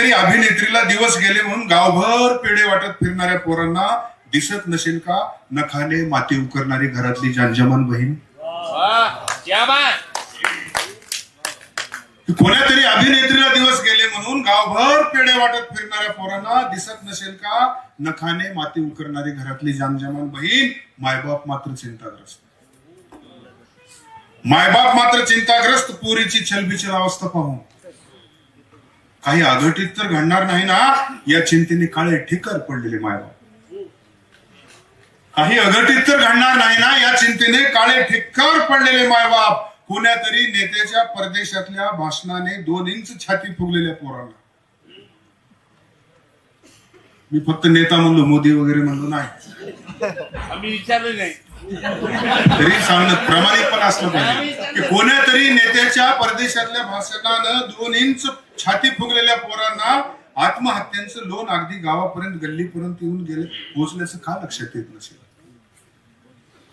तरी अभिनेत्रीला दिवस गेले म्हणून गावभर पेढे वाटत फिरणाऱ्या पोरांना दिसत नसेल का? नखाने माती उकरणारी घरातली जानजमान बहीण? क्या बात कोण्या तरी अभिनेत्रीला दिवस गेले म्हणून गावभर पेढे वाटत फिरणाऱ्या पोरांना दिसत नसेल का? नखाने माती उकरणारी घरातली जानजमान बहीण मायबाप मात्र चिंताग्रस्त. मायबाप मात्र चिंताग्रस्त पोरीची छलबिचल अवस्था पाहून. काही अघटित तर घडणार नाही ना. या चिंतेने काळे ठिकर पडलेले मायबाप. काही अघटित तर घडणार नाही ना. या चिंतेने काळे ठिक्कर पडलेले मायबाप. कोण्या नेत्याच्या परदेशातल्या भाषणाने दोन इंच छाती फुगलेल्या पोरांना. मी फक्त नेता म्हणलो मोदी वगैरे म्हणलो नाही. आम्ही विचारलं नाही. तरी सांगणं प्रामाणिक पण असलं पाहिजे. की कोण्या नेत्याच्या परदेशातल्या भाषणानं दोन इंच छाती फुगलेल्या पोरांना आत्महत्यांचं लोन अगदी गावापर्यंत गल्लीपर्यंत येऊन गेले पोहोचल्याचं का लक्षात येत नसेल?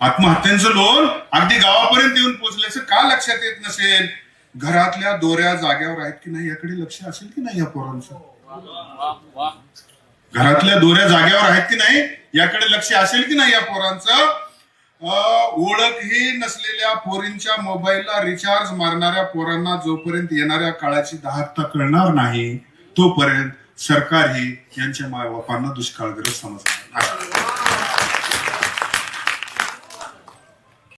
आत्महत्यांचं लोन अगदी गावापर्यंत येऊन पोहोचल्याचं का लक्षात येत नसेल? घरातल्या दोऱ्या जाग्यावर आहेत की नाही याकडे लक्ष असेल की नाही या पोरांचं? घरातल्या दोऱ्या जाग्यावर आहेत की नाही याकडे लक्ष असेल की नाही या पोरांचं? ओळखही नसलेल्या पोरींच्या मोबाईलला रिचार्ज मारणाऱ्या पोरांना जोपर्यंत येणाऱ्या काळाची दाहकता कळणार नाही तोपर्यंत सरकारही यांच्या मायबापांना दुष्काळग्रस्त समजणार नाही.